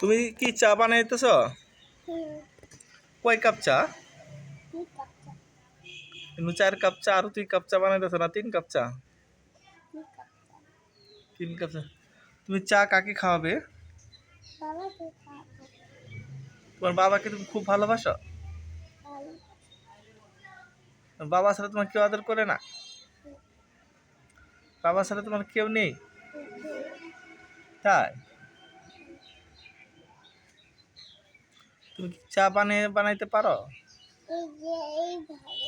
তুমি কি চা বানাইতেছ? কয় কাপ চা? কিন্তু চার কাপ চা আর তুই কাপ চা বানাইতেছ না, তিন কাপ চা? তিন কাপ চা। তুমি চা কাকে খাওয়াবে? তোমার বাবাকে তুমি খুব ভালোবাসো? বাবা ছাড়া তোমার কেউ আদর করে না? বাবা ছাড়া তোমার কেউ নেই? তাই? তুমি চা বানিয়ে বানাইতে পারো এই এইভাবে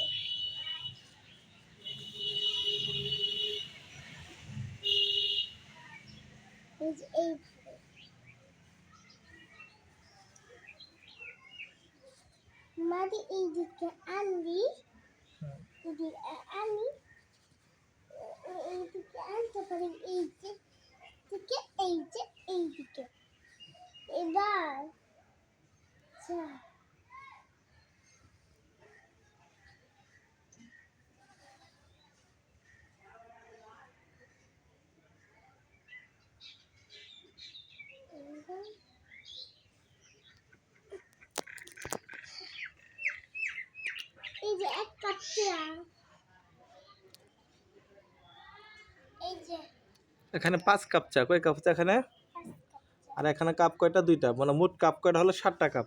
এই মাদি এইদিকে আনলি এদিকে আনি এইদিকে আনতে পারি এই যে দিকে এই যে এইদিকে এবার আচ্ছা এই যে এক কাপ এই যে। এখানে পাঁচ কাপ চা। কয় কাপ চা এখানে? আর এখানে কাপ কয়টা? দুইটা। মানে মোট কাপ কয়টা হলো? ষাটটা কাপ।